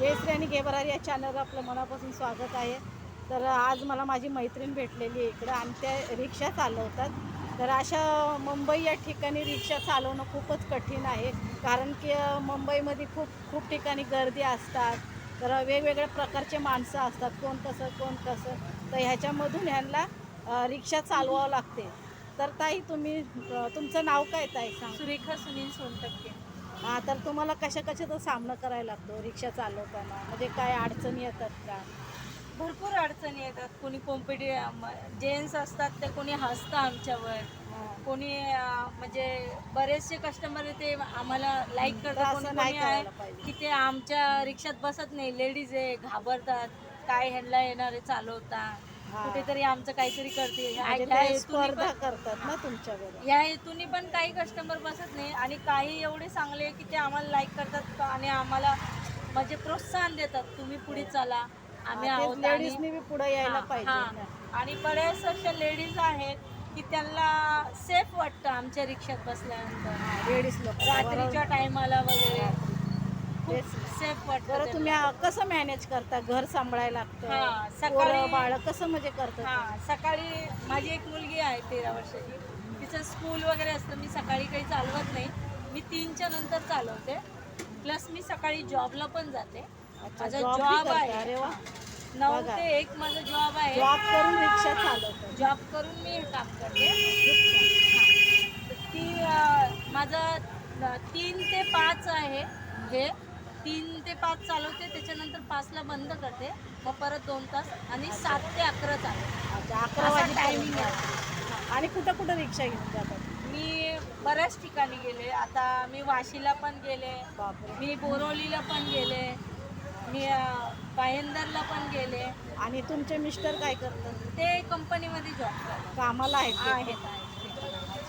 जयश्री आणि गेबरार या चॅनलवर आपलं मनापासून स्वागत आहे. तर आज मला माझी मैत्रीण भेटलेली आहे इकडं आणि त्या रिक्षा चालवतात. तर अशा मुंबई या ठिकाणी रिक्षा चालवणं खूपच कठीण आहे. कारण की मुंबईमध्ये खूप खूप ठिकाणी गर्दी असतात. तर वेगवेगळ्या प्रकारचे माणसं असतात. कोण कसं कोण कसं तर ह्याच्यामधून ह्यांना रिक्षा चालवावं लागते. तर ताई तुम्ही तुमचं नाव काय ताई? सांग. सुरेखा सुनील सोनटक्के. हा तर तुम्हाला कशा कशाचा सामना करायला लागतो रिक्षा चालवताना? म्हणजे काय अडचणी येतात का? भरपूर अडचणी येतात. कोणी कॉम्पिटि जेंट्स असतात ते कोणी हसतं आमच्यावर. कोणी अं, म्हणजे बरेचसे कस्टमर ते आम्हाला लाईक करतात. असं कोणी नाही कोणी आहे करायला पाहिजे. की ते आमच्या रिक्षात बसत नाही. लेडीज आहे घाबरतात. काय ह्यांना येणारे चालवता हा. कुठेतरी आमचं काहीतरी करते. म्हणजे हेतूने स्पर्धा करतात ना तुमच्याबरोबर या हेतूने पण काही कस्टमर बसत नाही आणि काही एवढे चांगले की ते आम्हाला लाईक करतात आणि आम्हाला म्हणजे प्रोत्साहन देतात तुम्ही पुढे चला आम्ही आहोत आणि लेडीजनी बी पुढे यायला हा, पाहिजे. हा. आणि बऱ्याच अशा लेडीज आहेत की त्यांना सेफ वाटतं आमच्या रिक्षात बसल्यानंतर. लेडीज लोक. रात्रीच्या टायमाला वगैरे. सेफ वाटतं बरं. तुम्ही कसं मॅनेज करता? घर सांभाळायला हा, लागतं सकाळी- पोरं, बाळ कसं म्हणजे करता हा सकाळी माझी एक मुलगी आहे तेरा वर्षाची. तिचं स्कूल वगैरे असतं. मी सकाळी काही चालवत नाही. मी तीनच्या नंतर चालवते. प्लस मी सकाळी जॉबला पण जाते. अच्छा, माझा job बी जॉब करता. आहे. अरे वा. नऊ बघा. ते एक माझा जॉब आहे. जॉब करून रिक्षा चालवतो? जॉब करून मी हे काम करते. ती अं, माझं अं, तीन ते पाच आहे हे. तीन ते पाच चालवते त्याच्यानंतर पाचला बंद करते. मग परत दोन तास आणि सात ते अकरा चालवते अच्छा अकरा वाजे आहे. आणि कुठं कुठं रिक्षा घेऊन जातात? मी बऱ्याच ठिकाणी गेले. आता मी वाशीला पण गेले. मी बोरोलीला पण गेले. मी अं, भायंदरला पण गेले. आणि तुमचे मिस्टर काय करतात? ते कंपनीमध्ये जॉब करतात. कामाला आहेत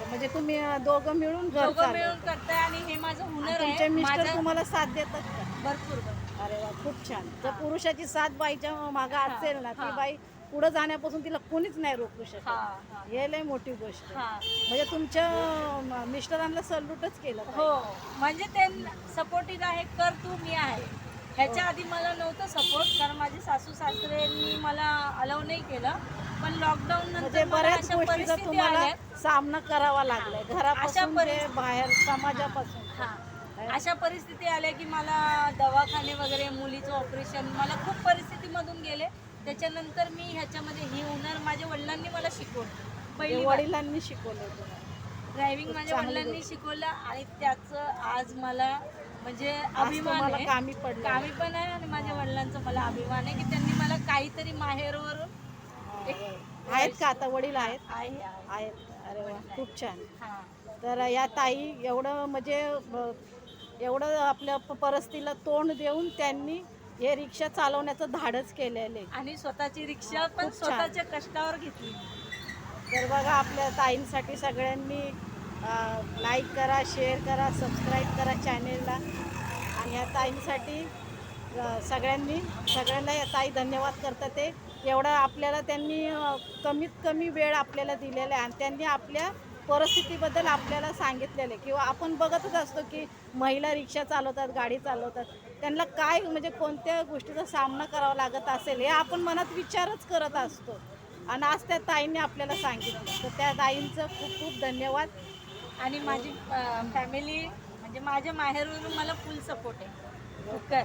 म्हणजे तुम्ही दोघं मिळून दोघं. मिळून करताय आणि हे माझं हुनर आहे. मिस्टर तुम्हाला साथ देतात भरपूर भरपूर. अरे वा खूप छान. हा. पुरुषाची साथ बाईच्या मागे हा, असेल ना ती हा. बाई पुढे जाण्यापासून तिला कोणीच नाही रोखू हा शकत. हा हे. लय मोठी गोष्ट. हा. म्हणजे तुमच्या मिस्टरांना सल्यूटच केलं हो. म्हणजे ते सपोर्टिव्ह आहे कर तू मी आहे. ह्याच्या आधी मला नव्हतं सपोर्ट कारण माझे सासू सासऱ्यांनी मला अलाव नाही केलं. पण लॉकडाऊन म्हणजे नंतर बऱ्याच गोष्टीचा तुम्हाला सामना करावा लागलाय. घरापासून बाहेर समाजापासून. हा. अशा परिस्थिती आल्या की मला दवाखाने वगैरे मुलीचं ऑपरेशन मला खूप परिस्थितीमधून गेले. त्याच्यानंतर मी ह्याच्यामध्ये ही हुनर माझ्या वडिलांनी मला शिकवलं. पहिली बार. वडिलांनी शिकवलं ड्रायव्हिंग माझ्या वडिलांनी. शिकवलं आणि त्याचं आज मला म्हणजे अभिमान आहे. कामी पडलं कामी पण आहे आणि माझ्या वडिलांचा मला अभिमान आहे की त्यांनी मला काहीतरी माहेरवरून आहेत का आता? वडील आहेत? आहे आहे. आहेत. अरे वा खूप छान. तर या ताई एवढं म्हणजे एवढं आपल्या परिस्थितीला तोंड देऊन त्यांनी हे रिक्षा चालवण्याचं धाडस केलेलं आहे. आणि स्वतःची रिक्षा पण खूप छान. स्वतःच्या कष्टावर घेतली. तर बघा आपल्या ताईंसाठी सगळ्यांनी लाईक करा शेअर करा सबस्क्राईब करा चॅनेलला आणि या ताईंसाठी अ, सगळ्यांनी सगळ्यांना या ताई धन्यवाद करतात ते. एवढा आपल्याला त्यांनी अ, कमीत कमी वेळ आपल्याला दिलेला आहे. आणि त्यांनी आपल्या परिस्थितीबद्दल आपल्याला सांगितलेलं आहे किंवा आपण बघतच असतो की महिला रिक्षा चालवतात गाडी चालवतात त्यांना काय म्हणजे कोणत्या गोष्टीचा सामना करावा लागत असेल हे आपण मनात विचारच करत असतो. आणि आज त्या ताईंनी आपल्याला सांगितलं. तर त्या ताईंचं खूप खूप धन्यवाद. आणि माझी फॅमिली म्हणजे माझ्या माहेरवरून मला फुल सपोर्ट आहे. कर